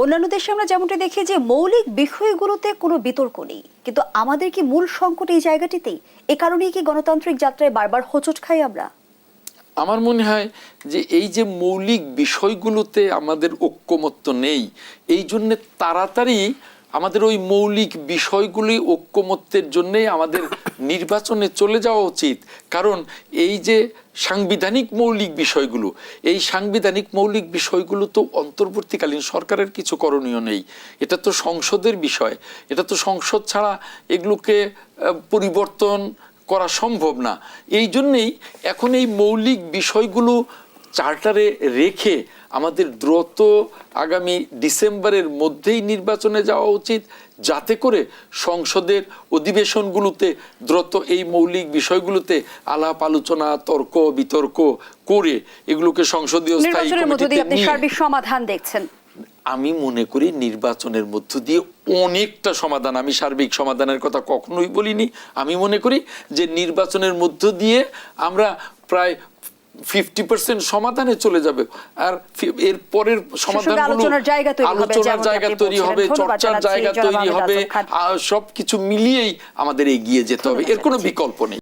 অন্যান্য দেশে আমরা যেমনটা দেখি যে মৌলিক বিষয়গুলোতে কোনো বিতর্ক নেই। কিন্তু আমাদের কি মূল সংকট এই জায়গাটিতেই? এ কারণেই কি গণতান্ত্রিক যাত্রায় বারবার হোঁচট খাই আমরা? আমার মনে হয় যে এই যে মৌলিক বিষয়গুলোতে আমাদের ঐক্যমত্য নেই, এই জন্যে তাড়াতাড়ি আমাদের ওই মৌলিক বিষয়গুলি ঐক্যমত্যের জন্যেই আমাদের নির্বাচনে চলে যাওয়া উচিত। কারণ এই যে সাংবিধানিক মৌলিক বিষয়গুলো, এই সাংবিধানিক মৌলিক বিষয়গুলো তো অন্তর্বর্তীকালীন সরকারের কিছু করণীয় নেই। এটা তো সংসদের বিষয়। এটা তো সংসদ ছাড়া এগুলোকে পরিবর্তন করা সম্ভব না। এই জন্যেই এখন এই মৌলিক বিষয়গুলো চার্টারে রেখে আমাদের দ্রুত আগামী ডিসেম্বরের মধ্যেই নির্বাচনে যাওয়া উচিত যাতে করে সংসদের অধিবেশনগুলোতে দ্রুত এই মৌলিক বিষয়গুলোতে আলাপ আলোচনা তর্ক বিতর্ক করে এগুলোকে সংসদীয় স্থায়ী সার্বিক সমাধান দেখছেন। আমি মনে করি নির্বাচনের মধ্য দিয়ে অনেকটা সমাধান আমি সার্বিক সমাধানের কথা কখনোই বলিনি। আমি মনে করি যে নির্বাচনের মধ্য দিয়ে আমরা প্রায় ফিফটি পার্সেন্ট সমাধানে চলে যাবে। আর এর পরের সমাধান আলোচনার জায়গা তৈরি হবে, চর্চার জায়গা তৈরি হবে আজম খান। সব কিছু মিলিয়েই আমাদের এগিয়ে যেতে হবে। এর কোনো বিকল্প নেই।